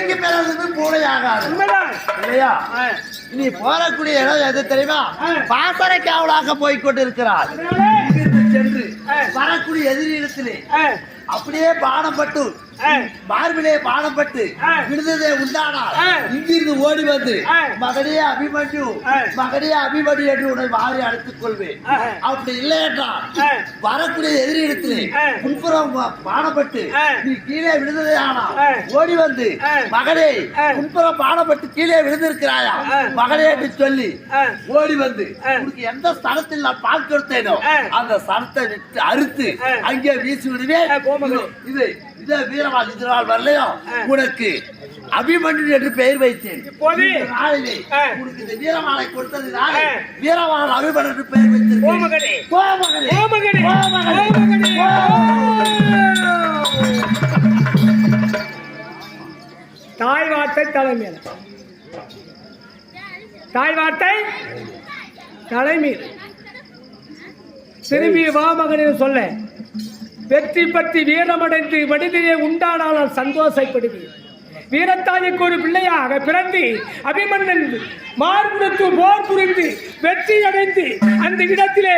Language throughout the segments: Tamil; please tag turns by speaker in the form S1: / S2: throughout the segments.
S1: புலிக்கு பிறகு பூனையாகாது இல்லையா. இனி போறக்கூடிய இடம் எது தெரியுமா. பாசறை காவலாக போய்
S2: அதனாலே,
S1: இங்கிருந்து சென்று. வரக்கூடிய எதிரிடத்திலே. அப்படியே பானப்பட்டு
S2: ஆ,
S1: மார்பிலே பானப்பட்டு
S2: ஆ.
S1: விடுதலை உண்டானால். இங்கிருந்து ஓடி வந்து. மகனே அபிமன்யு. மகனே அபிமன்யு என்று உன்னை மாறி அழைத்துக் கொள்வேன். அப்படி இல்லை என்றால். வரக்கூடிய எதிரி இடத்திலே
S2: ஆ.
S1: முன்புறம் பானப்பட்டு
S2: ஆ.
S1: நீ கீழே விழுந்ததே ஆனால். ஓடி வந்து. மகனே. முன்புறம் பானப்பட்டு கீழே விழுந்திருக்கிறாயா. மகனே என்று சொல்லி. ஓடி வந்து. உனக்கு எந்த ஸ்தலத்தில் நான் பால் கொடுத்தேனோ. அந்த ஸ்தலத்தை விட்டு அறுத்து. அங்கே வீசி விடுவேன். இது இது வீரவாள் இது நாள் வரலையோ
S2: ஆ.
S1: உனக்கு அபிமன்யு என்று பெயர் வைத்தேன். உனக்கு இந்த வீரவாளை கொடுத்ததினால
S2: ஆ.
S1: வீரவாள் அபிமன் என்று பெயர்
S2: கோமகனே.
S1: கோமகனே
S2: கோமகனே.
S1: கோமகனே.
S2: கோமகனே. தாய் வார்த்தை தலைமையில் தாய் வார்த்தை தலைமையில் திரும்பி வா மகனின் சொல்ல வெற்றி பற்றி வீரமடைந்து மனிதனே உண்டானால் சந்தோஷப்படுவேன். வீரத்தாய்க்கு ஒரு பிள்ளையாக பிறந்து அபிமன்னன் மார்புறத்து போர் புரிந்து வெற்றி அடைந்து அந்த இடத்திலே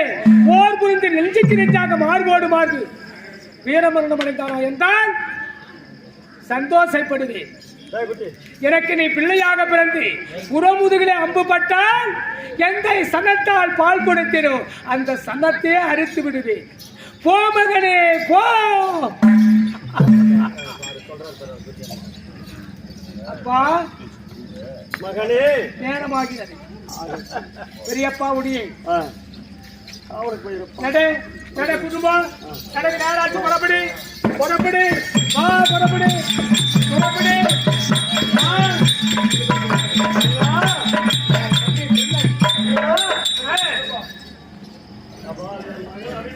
S2: போர் புரிந்து நெஞ்சுக்கு நெஞ்சாக மார்போடு மாறு வீரமரணம் அடைந்தானா என்றால் சந்தோஷப்படுவேன். எனக்கு நீ பிள்ளையாக பிறந்து உறமுதுகிலே அம்பு பட்டால் எந்த சனத்தால் பால் கொடுத்தேனோ அந்த சனத்தையே அறுத்து விடுவேன். போ மகனே போ. அப்பா
S3: மகனே.
S2: நேரமாகிறது. பெரியப்பா உடியே நட நட குடும்பம் நட நேராச்சு புறப்படு புறப்படு வா புறப்படு புறப்படு வா.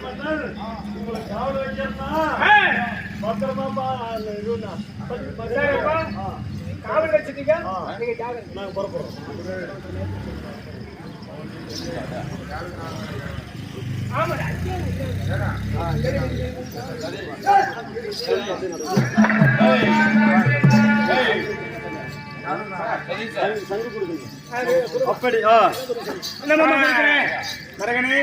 S2: ஆ.
S3: உங்களை காவல் வைக்கணும்னா
S2: ஆ.
S3: பத்திரமா. ஆ.
S2: காவல் வச்சுட்டீங்க நீங்க ஜாகிரதை
S3: நாங்க புறப்படுறோம்
S2: ஆமாடா
S3: அப்படி ஆ
S2: கொடுக்குறேன்
S3: மரகனே.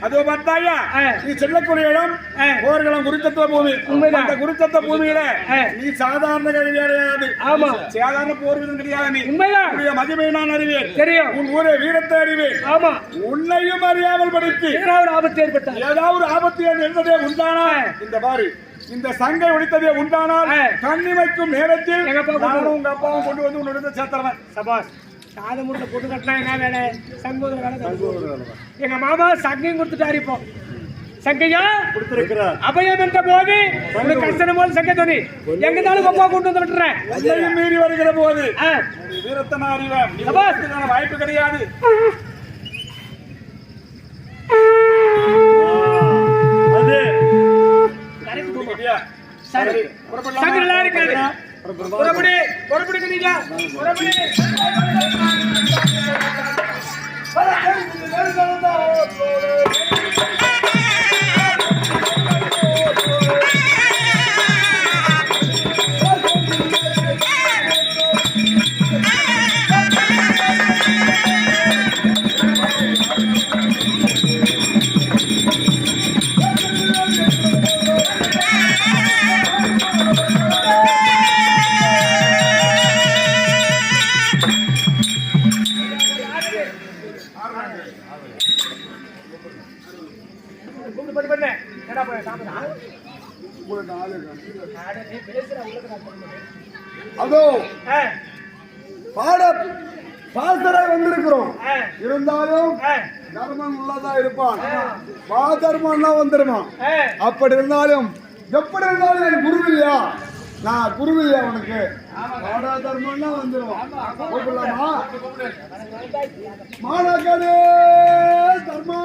S3: அதோ பார்த்தாயா. நீ செல்லக்கூடிய இடம்
S2: ஆ.
S3: போர்க்களம் குருத்தத்துவ பூமி. அந்த குருத்தத்துவ பூமியில. நீ சாதாரண கிடையாது
S2: ஆமா.
S3: சாதாரண போர் வீரன் கிடையாது நீ. உன்னுடைய மகிமை நான் அறிவேன்.
S2: தெரியும்.
S3: உன் ஊரை வீரத்தை அறிவேன்.
S2: ஆமா.
S3: உன்னையும் அறியாமல் படித்து.
S2: ஏதாவது ஆபத்து ஏற்பட்டா
S3: ஏதாவது ஆபத்து இருந்ததே உண்டானால்
S2: ஆ.
S3: இந்த பாரு இந்த சங்கை ஒழித்ததே உண்டானால். கண்ணிமைக்கும் நேரத்தில் நானும் உங்க அப்பாவும் கொண்டு வந்து உன்னோட சேர்த்துறவன்
S2: சபாஸ் காது முட்டை போட்டு கட்டினா என்ன வேலை? சங்கோதர வேலை. எங்க மாமா சங்கையும் கொடுத்துட்டாரு இப்போ. சங்கையா?
S3: கொடுத்திருக்கிறார்.
S2: அபயம் என்ற போது ஒரு கஷ்டம் போது சங்கை தோனி எங்க நாளும் அப்பா கொண்டு வந்து விட்டுறேன்.
S3: உன்னையும் மீறி வருகிற போது
S2: ஆ,
S3: நீ வீரத்தை நான் அறிவேன். நீ
S2: சபாஸ்.
S3: வீரத்துக்கான வாய்ப்பு கிடையாது?
S2: சரி.
S3: புறப்படலாமா?
S2: இருக்காது? புறப்படி. புறப்படுங்க நீங்க புறப்படுங்க
S3: அதோ பாட பாசராய் வந்திருக்கிறோம். இருந்தாலும் தர்மம் உள்ளதா இருப்பான். வா தர்மம்னா வந்துருவான்
S2: ஆ.
S3: அப்படி இருந்தாலும் எப்படி இருந்தாலும் என் குரு இல்லையா? நான் குரு இல்லையா உனக்கு வாடா தர்மம்னா வந்துருவான். கூப்பிடலாமா? மாணக்கனே தர்மா?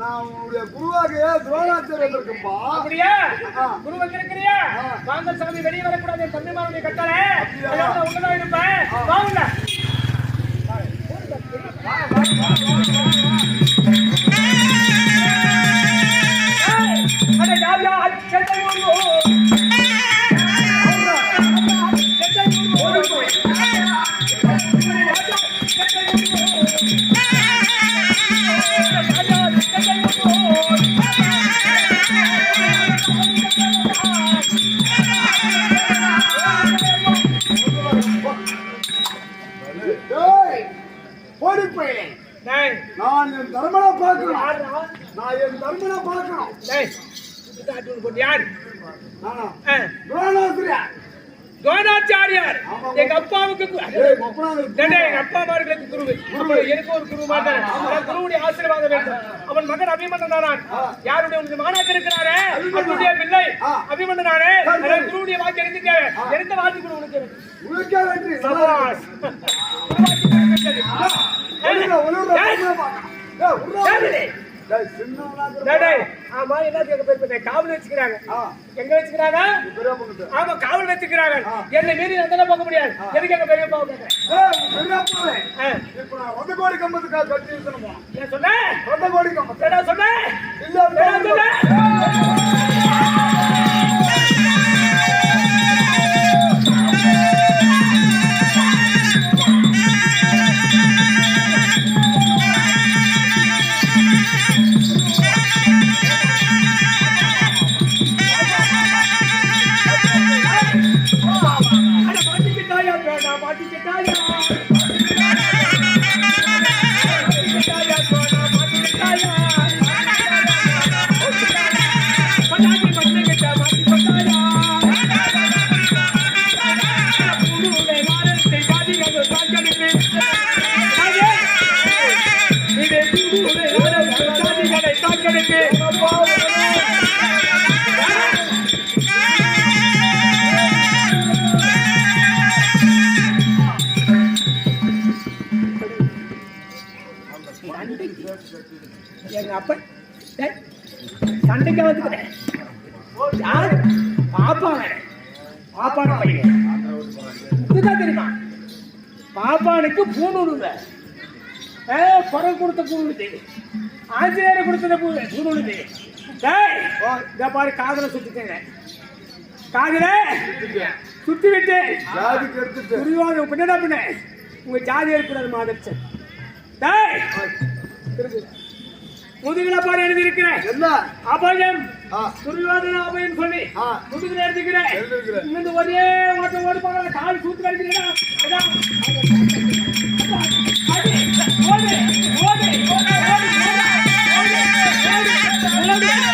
S3: நான் உன்னுடைய குருவாக துரோணாச்சாரியர் இருக்கும்பா
S2: அப்படியா. குரு வந்திருக்கிறியா. வாங்க சாமி வெளியே வரக்கூடாது தம்பிமாருடைய கட்டளை. உள்ளதான் இருப்பேன் வாங்க. அட யார் யார்? செல்லையோயோ? ஆ,
S3: துரோணாசிரியா
S2: துரோணாச்சாரியார். எங்க அப்பாவுக்கு எங்க அப்பா மார்களுக்கு குருவு. எனக்கு ஒரு குரு அவன் குருவுடைய ஆசீர்வாதம் வேண்டும். அவன் மகன் அபிமன்னனானான் யாருடைய உனக்கு மகனாக இருக்கிறாரே? அவனுடைய பிள்ளை. அபிமன்னனானே குருவுடைய வாக்கு எடுத்துக்க எடுத்த வாக்கு கொடு உனக்கு
S3: வெற்றி.
S2: ஆமா என்ன பேர் காவல் வச்சுக்கிறாங்க. எங்க வச்சுக்கிறாங்க? ஆமா காவல் வச்சுக்கிறாங்க. என்ன மீறி அதெல்லாம் பார்க்க முடியாது? எதுக்கு எங்க பெரிய
S3: கோடி கம்பத்துக்காக கட்டி
S2: சொன்னேன் சொன்னேன் சொன்னேன்
S3: இல்ல
S2: சொன்னேன் பாப்பான பையன் இதுதான் தெரியுமா? பாப்பானுக்கு பூணு ஏ குரல் கொடுத்த பூணு உழுது ஆஞ்சநேயர் கொடுத்த பூணு உழுது இந்த பாரு காதல சுத்திக்கங்க காதல சுத்தி விட்டு புரிவாத பின்னடா பின்ன உங்க ஜாதி இருக்கிறது மாதிரி டேய் முதுகுல போர் எழுதியிருக்கிறேன்
S3: என்ன
S2: அபயம் துரியோதன அபயம் சொல்லி முதுகுல எழுதிக்கிறேன் இங்கிருந்து ஒரே ஓட்டம் ஓடி போன கால் சூத்து கடிக்கிறீங்களா ஓடு ஓடு ஓடு ஓடு ஓடு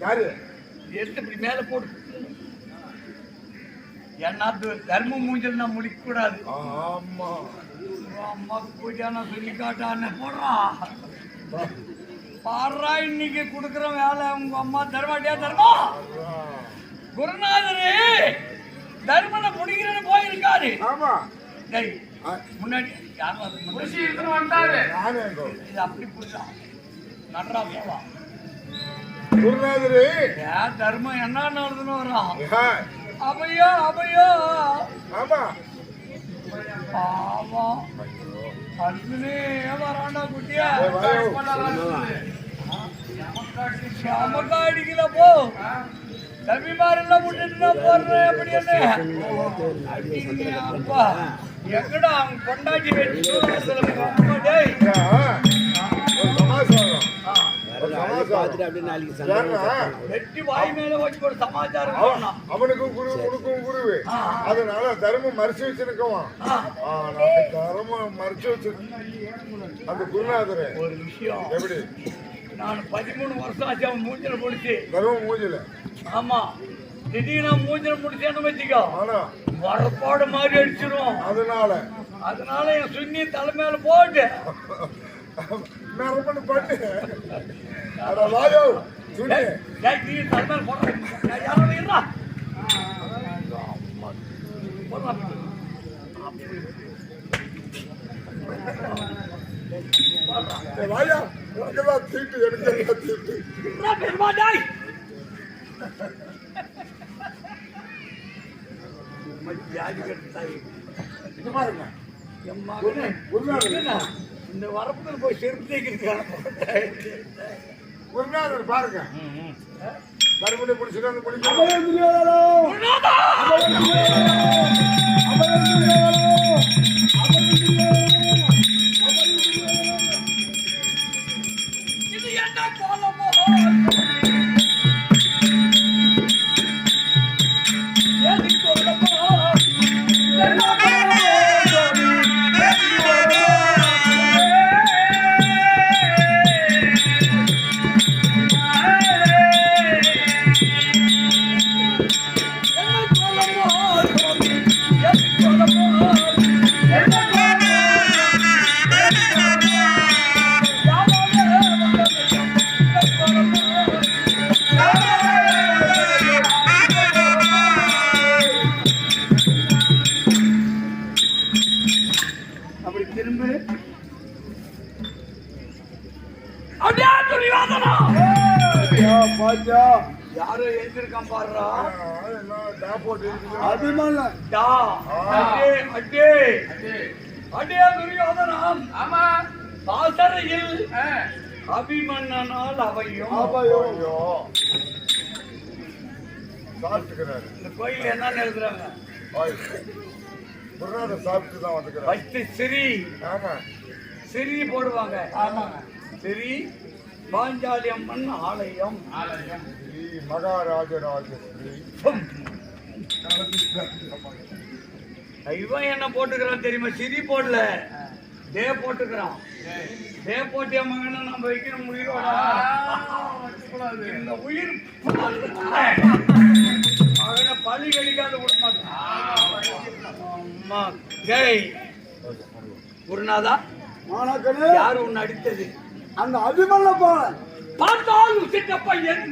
S4: யாரு?
S1: எடுத்து இப்படி மேல போடு. ஏன்னா து- தர்ம மூஞ்சல் நான் முடிக்க கூடாது
S4: ஆமா.
S1: அம்மாக்கு பூஜா நான் சொல்லி காட்டான்னு போடுறா. பாடுறா இன்னைக்கு கொடுக்குற வேலை உங்க அம்மா தர்மாட்டியா தர்மம் குருநாதரே தர்மனை முடிக்கிறேன்னு போயிருக்காரு.
S4: ஆமா.
S1: டேய்
S4: ஆ,
S1: முன்னாடி யாரும். இது அப்படி புரியுதா? நன்றா போலாம்
S4: குருநாதரே
S1: தர்மம் என்ன நடந்துன்னு வரான்
S4: ஆ,
S1: அவையோ அவையோ
S4: ஆமா.
S1: பாவம். அர்ஜுனே வராண்டா குட்டியா. நமக்கா அடிக்கல போ. தம்பிமாரெல்லாம் விட்டுட்டு போடுறேன் அப்படி என்ன? அப்பா. எங்கடா அவங்க கொண்டாடி வச்சு வெட்டி வாய் மேல வச்சு ஒரு சமாச்சாரம்.
S4: அவனுக்கும் குரு உனக்கும் குருவு. அதனால தர்மம் மறைச்சு வச்சிருக்கவான். ஆனா தர்மம் மறைச்சு வச்சிருக்க அந்த குருநாதரே.
S1: ஒரு விஷயம்.
S4: எப்படி?
S1: நான் பதிமூணு வருஷம் ஆச்சு அவன் மூஞ்சில முடிச்சு.
S4: தர்மம் மூஞ்சில.
S1: ஆமா. திடீர்னு மூஞ்சில முடிச்சேன்னு வச்சுக்கோ.
S4: ஆனா
S1: வரப்பாடு மாதிரி அடிச்சிரும்
S4: அதனால.
S1: அதனால என் சுண்ணி தலை மேல போட்டு.
S4: நரம்பு பண்ணு அட வாயோ சுண்ணி
S1: டேய், நீ தலை மேல போடுற. யாரோ இருடா.
S4: வாயா உனக்கெல்லாம் தீட்டு எனக்கு எல்லாம் தீட்டு
S1: இருடா, பெருமா, டேய். அம்மா, ஜாதி கட்டு தாய்.
S4: இது பாருங்க
S1: என் மகனே,
S4: குருநாதர்
S1: என்ன? இந்த வரப்புல போய் செருப்பு தேய்க்கிறதுக்கான
S4: குருநாதர் பாருங்க. மறுபடி முடிச்சுட்டு வந்து முடிஞ்சு
S1: எழுந்திருக்கான் பாருடா.
S3: அபிமான
S1: டா. அடே அடே. அடே. துரியோதனம். ஆமா. பாசறையில் அபிமன்னனால் அவையும்.
S4: ஐயோ சாப்பிட்டுக்கிறாரு.
S1: இந்த கோயில் என்ன எழுதுறாங்க.
S4: குருநாதர் சாப்பிட்டு தான் வந்துக்கிறாரு.
S1: ஃபர்ஸ்ட் ஸ்ரீ
S4: ஆமா.
S1: ஸ்ரீ போடுவாங்க. ஆமாங்க. ஸ்ரீ பாஞ்சாலி அம்மன் ஆலயம்.
S4: ஸ்ரீ மகாராஜராஜ ஸ்ரீ
S1: இவன் என்ன போட்டுக்கிறான் தெரியுமா? சிரி போடல. தே போட்டுக்கிறான். தே போட்டு என் மகனை நம்ம வைக்கிற உயிரோட? இந்த உயிர் மகனை பழி கழிக்காத விட மாட்டான் ஜெய் குருநாதா யார் உன்னை அடித்தது?
S3: அந்த அபிமன்ல போல
S1: பார்த்தால் சித்தப்பையன்